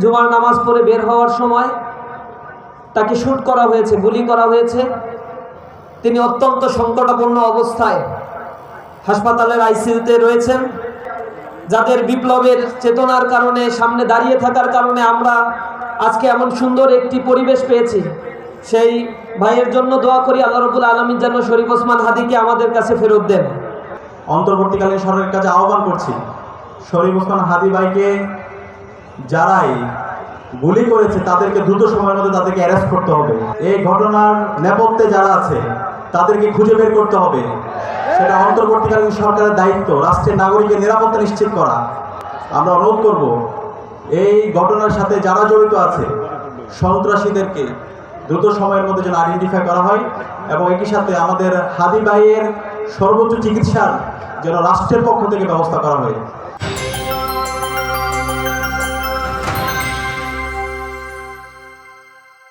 জুমার নামাজ পড়ে বের হওয়ার সময় তাকে শুট করা হয়েছে গুলি করা হয়েছে। তিনি অত্যন্ত সংকটাপন্ন অবস্থায় হাসপাতালের আইসিইউতে রয়েছেন। যাদের বিপ্লবের চেতনার কারণে, সামনে দাঁড়িয়ে থাকার কারণে আমরা আজকে এমন সুন্দর একটি পরিবেশ পেয়েছি। সেই ভাইয়ের জন্য দোয়া করি, আল্লাহ রবুল আলমীর যেন শরীফ ওসমান হাদিকে আমাদের কাছে ফেরত দেন। অন্তর্বর্তীকালীন সরকারের কাছে আহ্বান করছি শরীফ ওসমান হাদি ভাইকে যারাই গুলি করেছে, তাদেরকে দ্রুত সময়ের মধ্যে তাদেরকে অ্যারেস্ট করতে হবে। এই ঘটনার নেপথ্যে যারা আছে, তাদেরকে খুঁজে বের করতে হবে। সেটা অন্তর্বর্তীকালীন সরকারের দায়িত্ব, রাষ্ট্রের নাগরিকের নিরাপত্তা নিশ্চিত করা। আমরা অনুরোধ করব, এই ঘটনার সাথে যারা জড়িত আছে, সন্ত্রাসীদেরকে দ্রুত সময়ের মধ্যে যেন আইডেন্টিফাই করা হয় এবং একই সাথে আমাদের হাদি ভাইয়ের সর্বোচ্চ চিকিৎসার যেন রাষ্ট্রের পক্ষ থেকে ব্যবস্থা করা হয়